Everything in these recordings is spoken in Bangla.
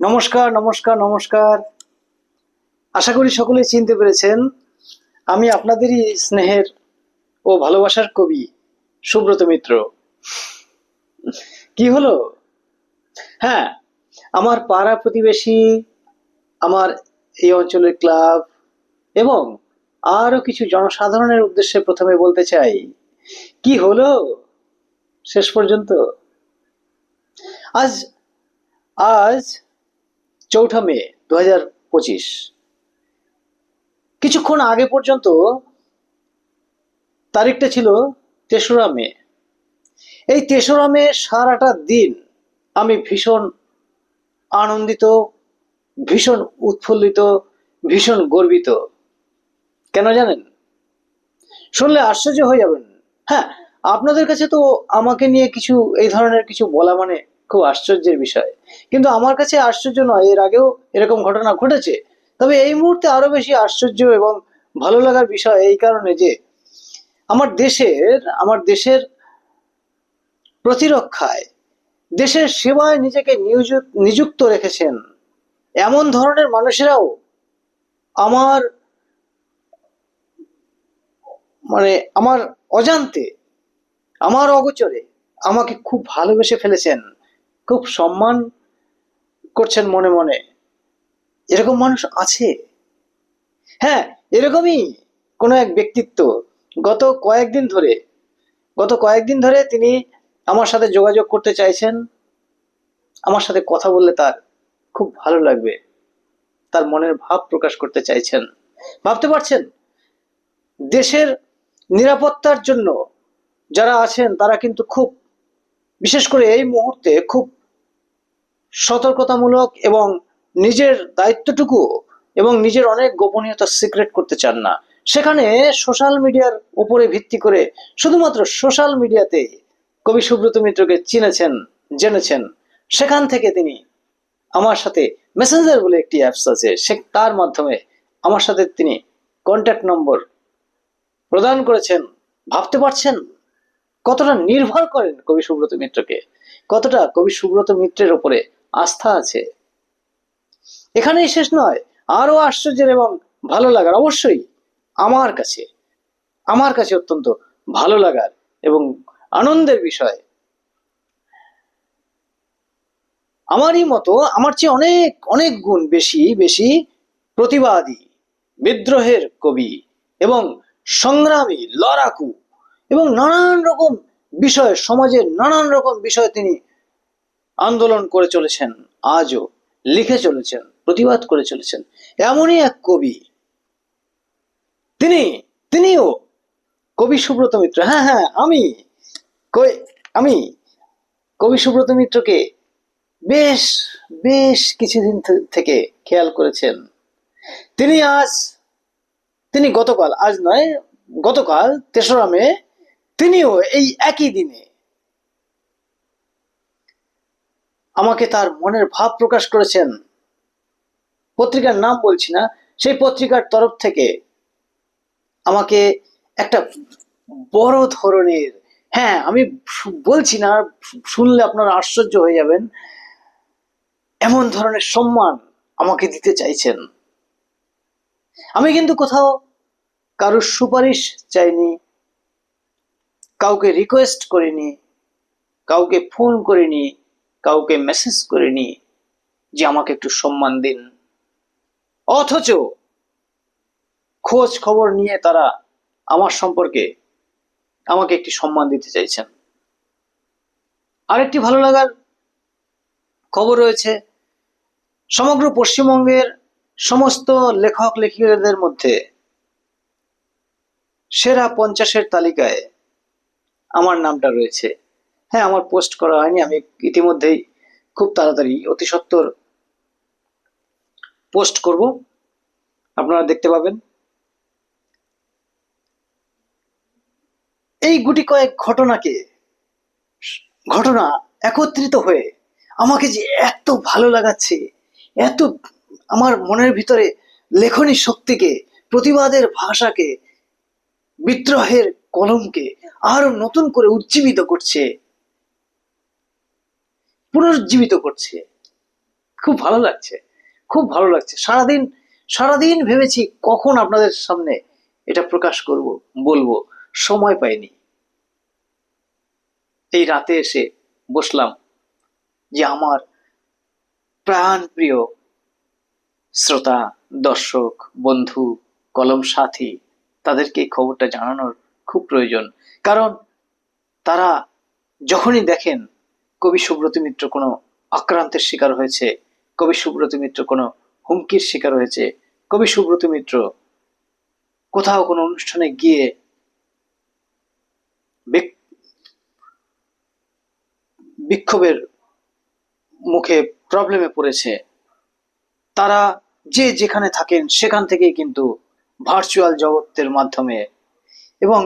নমস্কার নমস্কার নমস্কার। আশা করি সকলেই চিনতে পেরেছেন, আমি আপনাদেরই স্নেহের ও ভালোবাসার কবি সুব্রত মিত্র। কি হলো? হ্যাঁ আমার পাড়া প্রতিবেশী, আমার এই অঞ্চলের ক্লাব এবং আরও কিছু জনসাধারণের উদ্দেশ্যে প্রথমে বলতে চাই, কি হলো? শেষ পর্যন্ত। আজ আজ চৌঠা মে দু পঁচিশ। কিছুক্ষণ আগে পর্যন্ত তারিখটা ছিল তেসরা মে। এই তেসরা মে সারাটা দিন আমি ভীষণ আনন্দিত, ভীষণ উৎফুল্লিত, ভীষণ গর্বিত। কেন জানেন? শুনলে আশ্চর্য হয়ে যাবেন। হ্যাঁ আপনাদের কাছে তো আমাকে নিয়ে কিছু, এই ধরনের কিছু বলা মানে খুব আশ্চর্যের বিষয়। কিন্তু আমার কাছে আশ্চর্য নয়, এর আগেও এরকম ঘটনা ঘটেছে। তবে এই মুহূর্তে আরও বেশি আশ্চর্য এবং ভালো লাগার বিষয় এই কারণে যে, আমার দেশের আমার দেশের প্রতিরক্ষায়, দেশের সেবায় নিজেকে নিযুক্ত রেখেছেন। এমন ধরনের মানুষেরাও আমার মানে আমার অজান্তে, আমার অগোচরে আমাকে খুব ভালোবেসে ফেলেছেন। খুব সম্মান করছেন মনে মনে। এরকম মানুষ আছে? হ্যাঁ এরকমই কোনো এক ব্যক্তিত্ব। গত কয়েকদিন ধরে, গত কয়েকদিন ধরে তিনি আমার সাথে যোগাযোগ করতে চাইছেন। আমার সাথে কথা বললে তার খুব ভালো লাগবে। তার মনের ভাব প্রকাশ করতে চাইছেন। ভাবতে পারছেন? দেশের নিরাপত্তার জন্য যারা আছেন, তারা কিন্তু খুব, বিশেষ করে এই মুহূর্তে খুব সতর্কতামূলক এবং নিজের দায়িত্বটুকু এবং নিজের অনেক গোপনীয়তা সিক্রেট করতে চান না। সেখানে সোশ্যাল মিডিয়ার উপরে ভিত্তি করে শুধুমাত্র সোশ্যাল মিডিয়াতে কবি সুব্রত মিত্রকে চিনেছেন, জেনেছেন, সেখান থেকে তিনি আমার সাথে মেসেঞ্জার বলে একটি অ্যাপস আছে, সে তার মাধ্যমে আমার সাথে তিনি কন্ট্যাক্ট নম্বর প্রদান করেছেন। ভাবতে পারছেন কতটা নির্ভর করেন কবি সুব্রত মিত্রকে? কতটা কবি সুব্রত মিত্রের ওপরে আস্থা আছে। এখানেই শেষ নয়। আরও আশ্চর্যের এবং ভালো লাগার, অবশ্যই আমার কাছে আমার কাছে অত্যন্ত ভালো লাগার এবং আনন্দের বিষয়। আমারই মতো, আমার চেয়ে অনেক অনেক গুণ বেশি বেশি প্রতিবাদী, বিদ্রোহের কবি এবং সংগ্রামী লড়াকু এবং নানান রকম বিষয়, সমাজের নানান রকম বিষয় তিনি আন্দোলন করে চলেছেন, আজও লিখে চলেছেন, প্রতিবাদ করে চলেছেন, এমনই এক কবি। তিনি, তিনিও কবি সুব্রত মিত্র। হ্যাঁ হ্যাঁ আমি আমি কবি সুব্রত মিত্রকে বেশ বেশ কিছুদিন থেকে খেয়াল করেছেন। তিনি আজ, তিনি গতকাল, আজ নয়, গতকাল তেসরা মে, তিনিও এই একই দিনে আমাকে তার মনের ভাব প্রকাশ করেছেন। পত্রিকার নাম বলছি না, সেই পত্রিকার তরফ থেকে আমাকে একটা বড় ধরনের হ্যাঁ আমি বলছি না, শুনলে আপনারা আশ্চর্য হয়ে যাবেন, এমন ধরনের সম্মান আমাকে দিতে চাইছেন। আমি কিন্তু কোথাও কারোর সুপারিশ চাইনি, কাউকে রিকোয়েস্ট করিনি, কাউকে ফোন করিনি কাউকে মেসেজ করিনি যে আমাকে একটু সম্মান দিন। অথচ খোঁজ খবর নিয়ে তারা আমার সম্পর্কে আমাকে একটি সম্মান দিতে চাইছেন। আরেকটি ভালো লাগার খবর রয়েছে, সমগ্র পশ্চিমবঙ্গের সমস্ত লেখক লেখিকাদের মধ্যে সেরা পঞ্চাশের তালিকায় আমার নামটা রয়েছে। হ্যাঁ আমার পোস্ট করা হয়নি, আমি ইতিমধ্যেই খুব তাড়াতাড়ি, অতি সত্বর পোস্ট করব। আপনারা দেখতে পাবেন। এই গুটি কয়েক ঘটনাকে, ঘটনা একত্রিত হয়ে আমাকে যে এত ভালো লাগাচ্ছে, এত আমার মনের ভিতরে লেখনী শক্তিকে, প্রতিবাদের ভাষাকে, বিদ্রোহের কলমকে আরও নতুন করে উজ্জীবিত করছে। পুনরুজ্জীবিত করছে। খুব ভালো লাগছে। খুব ভালো লাগছে। সারাদিন সারাদিন ভেবেছি কখন আপনাদের সামনে এটা প্রকাশ করব, বলব। সময় পাইনি। এই রাতে এসে বসলাম যে আমার প্রাণ প্রিয় শ্রোতা, দর্শক, বন্ধু, কলম সাথী, তাদেরকে এই খবরটা জানানোর খুব প্রয়োজন। কারণ তারা যখনই দেখেন কবি সুব্রত মিত্র কোনো আক্রান্তের শিকার হয়েছে? কবি সুব্রত মিত্র কোনো হুমকির শিকার হয়েছে? কবি সুব্রত মিত্র কোথাও কোনো অনুষ্ঠানে গিয়ে বিক্ষোভের মুখে প্রবলেমে পড়েছে? তারা যে যেখানে থাকেন সেখান থেকেই কিন্তু ভার্চুয়াল জগতের মাধ্যমে এবং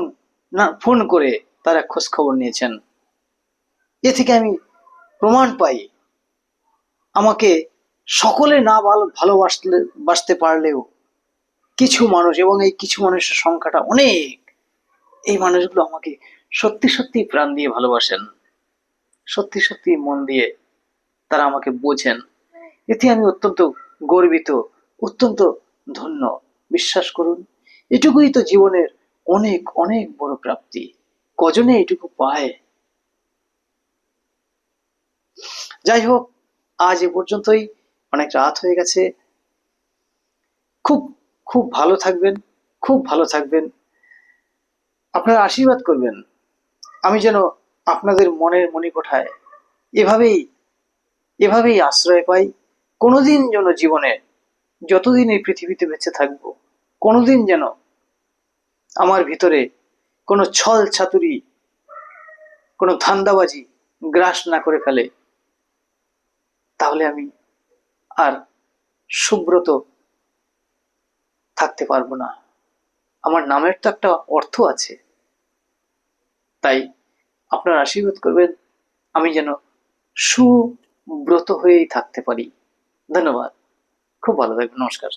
না ফোন করে তারা খোঁজ খবর নিয়েছেন। এ থেকে আমি প্রমাণ পাই। আমাকে সকলে না ভালো, ভালোবাসলে, বাসতে পারলেও কিছু মানুষ এবং এই কিছু মানুষের সংখ্যাটা অনেক। এই মানুষগুলো আমাকে সত্যি সত্যি প্রাণ দিয়ে ভালোবাসেন। সত্যি সত্যি মন দিয়ে তারা আমাকে বোঝেন। এতে আমি অত্যন্ত গর্বিত, অত্যন্ত ধন্য। বিশ্বাস করুন, এটুকুই তো জীবনের অনেক অনেক বড় প্রাপ্তি। কজনে এটুকু পায়? যাই হোক, আজ এ পর্যন্তই। অনেক রাত হয়ে গেছে। খুব খুব ভালো থাকবেন, খুব ভালো থাকবেন। আপনারা আশীর্বাদ করবেন। আমি যেন আপনাদের মনের মণিকোঠায় এভাবেই এভাবেই আশ্রয় পাই। কোনোদিন যেন জীবনে যতদিন এই পৃথিবীতে বেঁচে থাকব, কোনোদিন যেন আমার ভিতরে কোনো ছল ছাতুরি, কোনো ধান্দাবাজি গ্রাস না করে ফেলে। তাহলে আমি আর সুব্রত থাকতে পারব না। আমার নামের তো একটা অর্থ আছে। তাই আপনার আশীর্বাদ করবেন, আমি যেন সুব্রত হয়েই থাকতে পারি। ধন্যবাদ। খুব ভালো থাকবে নমস্কার।